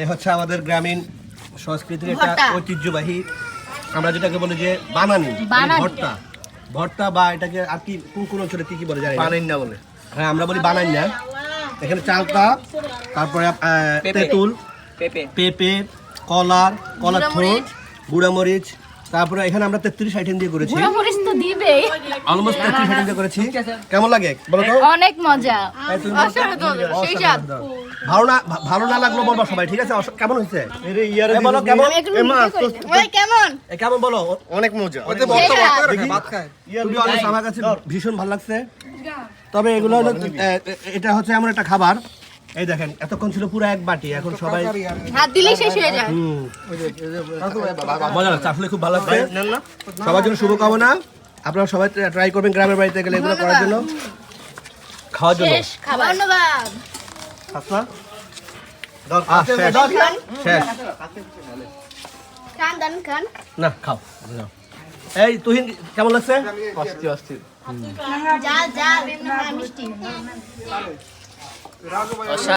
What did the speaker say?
এই হচ্ছে আমাদের গ্রামীণ সংস্কৃতির একটা ঐতিহ্যবাহী আমরা যেটাকে বলি যে বানানি বানানি। ভর্তা ভর্তা বা এটাকে আর কি কোন কোন অঞ্চলে কি কি বলে জানি বানাই না বলে হ্যাঁ আমরা বলি বানাই না এখানে চালতা তারপরে। তেঁতুল পেঁপে পেঁপে কলার কলার থোর গুঁড়ামরিচ। তারপরে এখানে আমরা তেত্রিশ আইটেম দিয়ে করেছি। মরিচ তো দিবেই। অলমোস্ট তেত্রিশ আইটেম দিয়ে করেছি। কেমন লাগে? বলো তো। অনেক মজা। সেই স্বাদ ভালো না ভালো না লাগল বলবা সবাই ঠিক আছে? কেমন হয়েছে? এই বলো কেমন। ওই কেমন? এ, কেমন বলো? অনেক মজা। be honest, আমার কাছে ভীষণ ভালো লাগছে। তবে এগুলো এটা হচ্ছে এমন একটা খাবার। এই দেখেন এতক্ষণ ছিল পুরো এক বাটি এখন সবাই হাত দিলেই শেষ হয়ে যায়। হুম, মজা লাগছে আসলে খুব ভালো লাগছে। সবার জন্য শুভকামনা। আপনারা সবাই ট্রাই করবেন গ্রামের বাড়িতে গেলে এগুলো করার জন্য। খাওয়ার জন্য। শেষ খাবার। ধন্যবাদ। না খাও। এই তুহিন কেমন লাগছে? অস্থির অস্থির। যা যা মিষ্টি